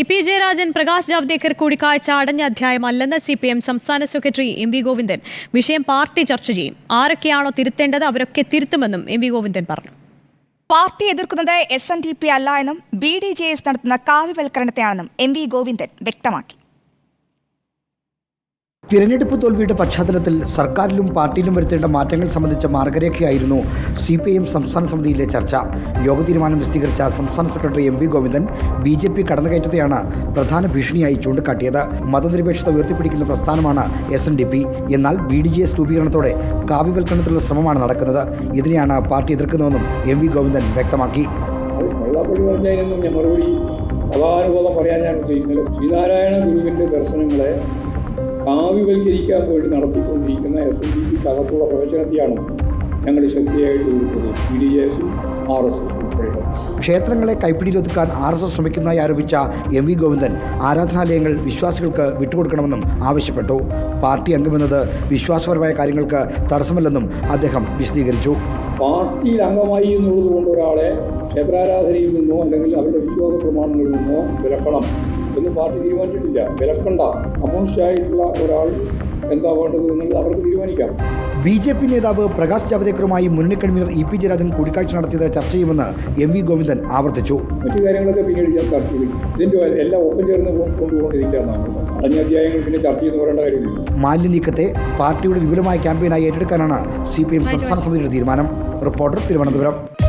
E P Jayarajan Prakash Javadekar കൂടിക്കാഴ്ച അടഞ്ഞ അധ്യായമല്ലെന്ന് സി പി എം സംസ്ഥാന സെക്രട്ടറി എം വി ഗോവിന്ദൻ. വിഷയം പാർട്ടി ചർച്ച ചെയ്യും. ആരൊക്കെയാണോ തിരുത്തേണ്ടത് അവരൊക്കെ തിരുത്തുമെന്നും എം വി ഗോവിന്ദൻ പറഞ്ഞു. പാർട്ടി എതിർക്കുന്നത് എസ് എൻ ഡി പി അല്ല എന്നും ബി ഡി ജെ എസ് നടത്തുന്ന കാവ്യവൽക്കരണത്തെയാണെന്നും എം വി ഗോവിന്ദൻ വ്യക്തമാക്കി. തിരഞ്ഞെടുപ്പ് തോൽവിയുടെ പശ്ചാത്തലത്തിൽ സർക്കാരിലും പാർട്ടിയിലും വരുത്തേണ്ട മാറ്റങ്ങൾ സംബന്ധിച്ച മാർഗരേഖയായിരുന്നു സി പി എം സംസ്ഥാന സമിതിയിലെ ചർച്ച. യോഗ തീരുമാനം വിശദീകരിച്ച സംസ്ഥാന secretary M V Govindan B J P കടന്നുകയറ്റത്തെയാണ് പ്രധാന ഭീഷണിയായി ചൂണ്ടിക്കാട്ടിയത്. മതനിരപേക്ഷത ഉയർത്തിപ്പിടിക്കുന്ന പ്രസ്ഥാനമാണ് എസ് എൻ ഡി പി. എന്നാൽ ബി ഡി ജെ എസ് രൂപീകരണത്തോടെ കാവ്യവൽക്കരണത്തിലുള്ള ശ്രമമാണ് നടക്കുന്നത്. ഇതിനെയാണ് പാർട്ടി എതിർക്കുന്നതെന്നും എം വി ഗോവിന്ദൻ വ്യക്തമാക്കി. പറയാൻ ഞാൻ ഉദ്ദേശിക്കുന്നത് ശ്രീനാരായണ ഗുരുവിന്റെ ദർശനങ്ങളെ കാവ്യവൽക്കരിക്കാൻ വേണ്ടി നടത്തിക്കൊണ്ടിരിക്കുന്ന എസ് എൻ ഡി പി തകർത്തുള്ള പ്രവചനത്തെയാണ് ഞങ്ങൾ ശക്തിയായിട്ട് ഉൾപ്പെടുന്നത്. ബി ഡി എസും ആർ എസ് എസും ക്ഷേത്രങ്ങളെ കൈപ്പിടിയിലൊതുക്കാൻ ആർ എസ് എസ് ശ്രമിക്കുന്നതായി ആരോപിച്ച എം വി ഗോവിന്ദൻ ആരാധനാലയങ്ങൾ വിശ്വാസികൾക്ക് വിട്ടുകൊടുക്കണമെന്നും ആവശ്യപ്പെട്ടു. പാർട്ടി അംഗമെന്നത് വിശ്വാസപരമായ കാര്യങ്ങൾക്ക് തടസ്സമല്ലെന്നും അദ്ദേഹം വിശദീകരിച്ചു. പാർട്ടിയിൽ അംഗമായി എന്നുള്ളത് കൊണ്ട് ഒരാളെ ക്ഷേത്രാരാധനയിൽ നിന്നോ അല്ലെങ്കിൽ അവരുടെ വിശ്വാസ പ്രമാണങ്ങളിൽ നിന്നോ വിലക്കണം എന്ന് പാർട്ടി തീരുമാനിച്ചിട്ടില്ല. വിലക്കണ്ട. അമോഷ്യായിട്ടുള്ള ഒരാൾ എന്താ വേണ്ടത് എന്നുള്ളത് അവർക്ക് തീരുമാനിക്കാം. ബി ജെ പി നേതാവ് പ്രകാശ് ജാവദേക്കറുമായി മുന്നണി കൺവീനർ ഇ പി ജയരാജൻ കൂടിക്കാഴ്ച നടത്തിയത് ചർച്ച ചെയ്യുമെന്ന് എം വി ഗോവിന്ദൻ ആവർത്തിച്ചു. മറ്റു കാര്യങ്ങളൊക്കെ പിന്നീട് ഞാൻ ചർച്ച ചെയ്യും. ഇതിന്റെ എല്ലാം ഒപ്പം ചേർന്ന് കൊ- അടഞ്ഞ അധ്യായങ്ങൾ പിന്നെ ചർച്ച ചെയ്ത് പറയേണ്ട കാര്യമില്ല. മാലിന്യ നീക്കത്തെ പാർട്ടിയുടെ വിപുലമായ ക്യാമ്പയിനായി ഏറ്റെടുക്കാനാണ് സി പി എം സംസ്ഥാന സമിതിയുടെ തീരുമാനം. റിപ്പോർട്ടർ തിരുവനന്തപുരം.